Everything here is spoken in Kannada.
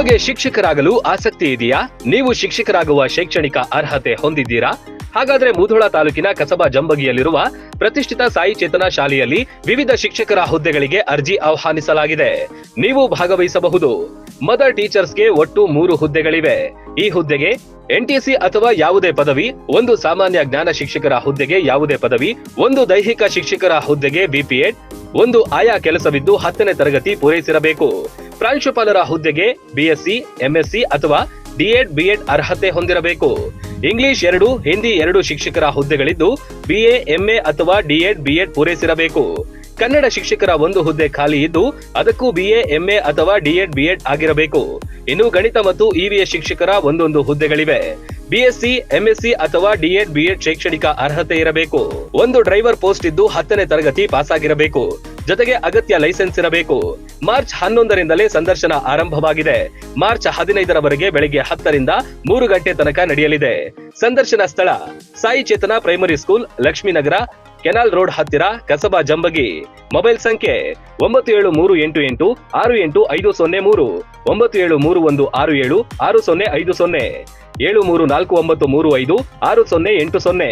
ನಿಮಗೆ ಶಿಕ್ಷಕರಾಗಲು ಆಸಕ್ತಿ ಇದೆಯಾ? ನೀವು ಶಿಕ್ಷಕರಾಗುವ ಶೈಕ್ಷಣಿಕ ಅರ್ಹತೆ ಹೊಂದಿದ್ದೀರಾ? ಹಾಗಾದ್ರೆ ಮುಧೋಳ ತಾಲೂಕಿನ ಕಸಬಾ ಜಂಬಗಿಯಲ್ಲಿರುವ ಪ್ರತಿಷ್ಠಿತ ಸಾಯಿ ಚೇತನ ಶಾಲೆಯಲ್ಲಿ ವಿವಿಧ ಶಿಕ್ಷಕರ ಹುದ್ದೆಗಳಿಗೆ ಅರ್ಜಿ ಆಹ್ವಾನಿಸಲಾಗಿದೆ. ನೀವು ಭಾಗವಹಿಸಬಹುದು. ಮದರ್ ಟೀಚರ್ಸ್ಗೆ ಒಟ್ಟು ಮೂರು ಹುದ್ದೆಗಳಿವೆ. ಈ ಹುದ್ದೆಗೆ ಎನ್ಟಿಸಿ ಅಥವಾ ಯಾವುದೇ ಪದವಿ, ಒಂದು ಸಾಮಾನ್ಯ ಜ್ಞಾನ ಶಿಕ್ಷಕರ ಹುದ್ದೆಗೆ ಯಾವುದೇ ಪದವಿ, ಒಂದು ದೈಹಿಕ ಶಿಕ್ಷಕರ ಹುದ್ದೆಗೆ ಬಿಪಿಎಡ್ ಒಂದು ಆಯಾ ಕೆಲಸವಿದ್ದು ಹತ್ತನೇ ತರಗತಿ ಪೂರೈಸಿರಬೇಕು. ಪ್ರಾಂಶುಪಾಲರ ಹುದ್ದೆಗೆ ಬಿಎಸ್ಸಿ, ಎಂಎಸ್ಸಿ ಅಥವಾ ಡಿಎಡ್, ಬಿಎಡ್ ಅರ್ಹತೆ ಹೊಂದಿರಬೇಕು. ಇಂಗ್ಲಿಷ್ ಎರಡು, ಹಿಂದಿ ಎರಡು ಶಿಕ್ಷಕರ ಹುದ್ದೆಗಳಿದ್ದು ಬಿಎ, ಎಂಎ ಅಥವಾ ಡಿಎಡ್, ಬಿಎಡ್ ಪೂರೈಸಿರಬೇಕು. ಕನ್ನಡ ಶಿಕ್ಷಕರ ಒಂದು ಹುದ್ದೆ ಖಾಲಿ ಇದ್ದು ಅದಕ್ಕೂ ಬಿಎ, ಎಂಎ ಅಥವಾ ಡಿಎಡ್, ಬಿಎಡ್ ಆಗಿರಬೇಕು. ಇನ್ನು ಗಣಿತ ಮತ್ತು ಇವಿಎ ಶಿಕ್ಷಕರ ಒಂದೊಂದು ಹುದ್ದೆಗಳಿವೆ. ಬಿಎಸ್ಸಿ, ಎಂಎಸ್ಸಿ ಅಥವಾ ಡಿಎಡ್, ಬಿಎಡ್ ಶೈಕ್ಷಣಿಕ ಅರ್ಹತೆ ಇರಬೇಕು. ಒಂದು ಡ್ರೈವರ್ ಪೋಸ್ಟ್ ಇದ್ದು ಹತ್ತನೇ ತರಗತಿ ಪಾಸ್ ಆಗಿರಬೇಕು ಜೊತೆಗೆ ಅಗತ್ಯ ಲೈಸೆನ್ಸ್ ಇರಬೇಕು. ಮಾರ್ಚ್ ಹನ್ನೊಂದರಿಂದಲೇ ಸಂದರ್ಶನ ಆರಂಭವಾಗಿದೆ. ಮಾರ್ಚ್ ಹದಿನೈದರವರೆಗೆ ಬೆಳಗ್ಗೆ ಹತ್ತರಿಂದ ಮೂರು ಗಂಟೆ ತನಕ ನಡೆಯಲಿದೆ. ಸಂದರ್ಶನ ಸ್ಥಳ, Sai Chetana primary school, Lakshminagar, canal road ಹತ್ತಿರ, ಕಸಬಾ ಜಂಬಗಿ. ಮೊಬೈಲ್ ಸಂಖ್ಯೆ, ಒಂಬತ್ತು ಏಳು ಮೂರು ಎಂಟು ಎಂಟು, ಆರು ಎಂಟು ಐದು ಸೊನ್ನೆ ಮೂರು ಒಂಬತ್ತು ಏಳು ಮೂರು ಒಂದು ಆರು ಏಳು ಆರು ಸೊನ್ನೆ ಐದು ಸೊನ್ನೆ ಏಳು ಮೂರು ನಾಲ್ಕು ಒಂಬತ್ತು ಮೂರು ಐದು ಆರು ಸೊನ್ನೆ ಎಂಟು ಸೊನ್ನೆ